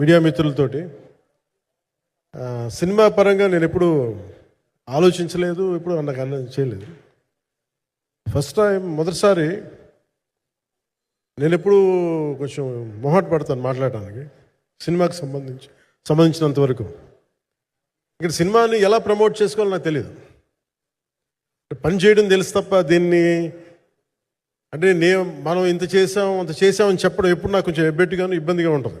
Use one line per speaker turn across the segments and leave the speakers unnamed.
Media మిత్రులతోటి cinema పరంగా నేను ఎప్పుడు ఆలోచించలేదు ఎప్పుడు నాకు అన్న చేయలేదు. ఫస్ట్ టైం మొదటిసారి నేను ఎప్పుడు కొంచెం మొహాట పడతాను మాట్లాడడానికి సినిమాకి సంబంధించి సంబంధించినంత వరకు. ఇక్కడ సినిమాని ఎలా ప్రమోట్ చేసుకోవాలో నాకు తెలియదు పని చేయడం తెలుసు తప్ప దీన్ని అంటే నే మనం ఇంత చేసాం అంత చేసామని చెప్పడం ఎప్పుడు నాకు కొంచెం ఎబ్బెట్టుగాను ఇబ్బందిగా ఉంటుంది.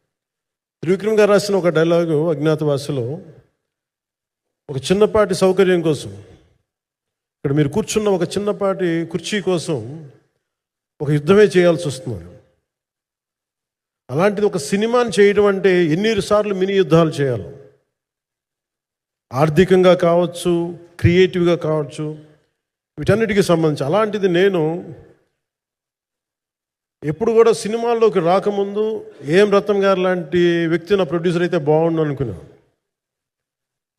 త్రివిక్రమ్ గారు రాసిన ఒక డైలాగు అజ్ఞాతవాసులో ఒక చిన్నపాటి సౌకర్యం కోసం ఇక్కడ మీరు కూర్చున్న ఒక చిన్నపాటి కుర్చీ కోసం ఒక యుద్ధమే చేయాల్సి వస్తున్నారు. అలాంటిది ఒక సినిమాని చేయడం అంటే ఎన్ని సార్లు మినీ యుద్ధాలు చేయాలి. ఆర్థికంగా కావచ్చు క్రియేటివ్గా కావచ్చు వీటన్నిటికీ సంబంధించి. అలాంటిది నేను ఎప్పుడు కూడా సినిమాల్లోకి రాకముందు ఏం రత్నం గారు లాంటి వ్యక్తి నా ప్రొడ్యూసర్ అయితే బాగుండు అనుకున్నాను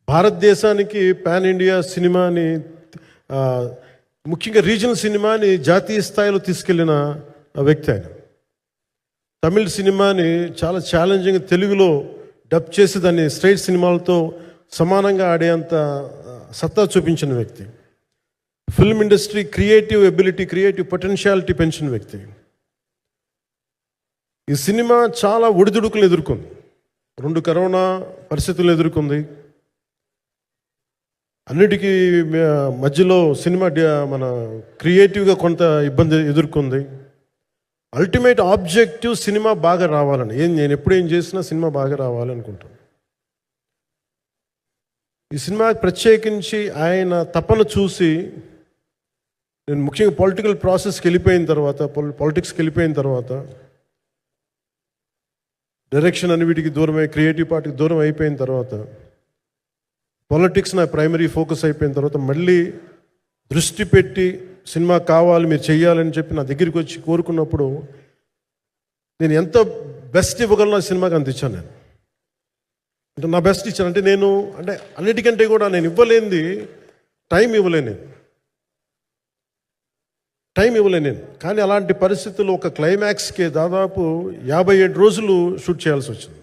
భారతదేశానికి పాన్ ఇండియా సినిమాని ముఖ్యంగా రీజనల్ సినిమాని జాతీయ స్థాయిలో తీసుకెళ్ళిన వ్యక్తి ఆయన. తమిళ సినిమాని చాలా ఛాలెంజింగ్ తెలుగులో డబ్ చేసి దాన్ని స్ట్రైట్ సినిమాలతో సమానంగా ఆడేంత సత్తా చూపించిన వ్యక్తి. Film industry creative ability creative potentiality పెంచిన వ్యక్తి. ఈ సినిమా చాలా ఒడిదుడుకులు ఎదుర్కొంది. రెండు కరోనా పరిస్థితులు ఎదుర్కొంది. అన్నిటికీ మధ్యలో సినిమా మన క్రియేటివ్గా కొంత ఇబ్బంది ఎదుర్కొంది. అల్టిమేట్ ఆబ్జెక్టివ్ సినిమా బాగా రావాలని ఏం నేను ఎప్పుడు ఏం చేసినా సినిమా బాగా రావాలనుకుంటాను. ఈ సినిమా ప్రత్యేకించి ఆయన తపన చూసి నేను ముఖ్యంగా పొలిటికల్ ప్రాసెస్కి వెళ్ళిపోయిన తర్వాత పాలిటిక్స్కి వెళ్ళిపోయిన తర్వాత డైరెక్షన్ అని వీటికి దూరమై క్రియేటివ్ పార్టీకి దూరం అయిపోయిన తర్వాత పాలిటిక్స్ నా ప్రైమరీ ఫోకస్ అయిపోయిన తర్వాత మళ్ళీ దృష్టి పెట్టి సినిమా కావాలి మీరు చెయ్యాలని చెప్పి నా దగ్గరికి వచ్చి కోరుకున్నప్పుడు నేను ఎంత బెస్ట్ ఇవ్వగలను ఆ సినిమాకి అంత ఇచ్చాను నేను. అంటే నా బెస్ట్ ఇచ్చాను. అంటే నేను అంటే అన్నిటికంటే కూడా నేను ఇవ్వలేనిది టైం ఇవ్వలేను నేను. టైం ఇవ్వలేను నేను. కానీ అలాంటి పరిస్థితుల్లో ఒక క్లైమాక్స్కి దాదాపు యాభై ఏడు రోజులు షూట్ చేయాల్సి వచ్చింది.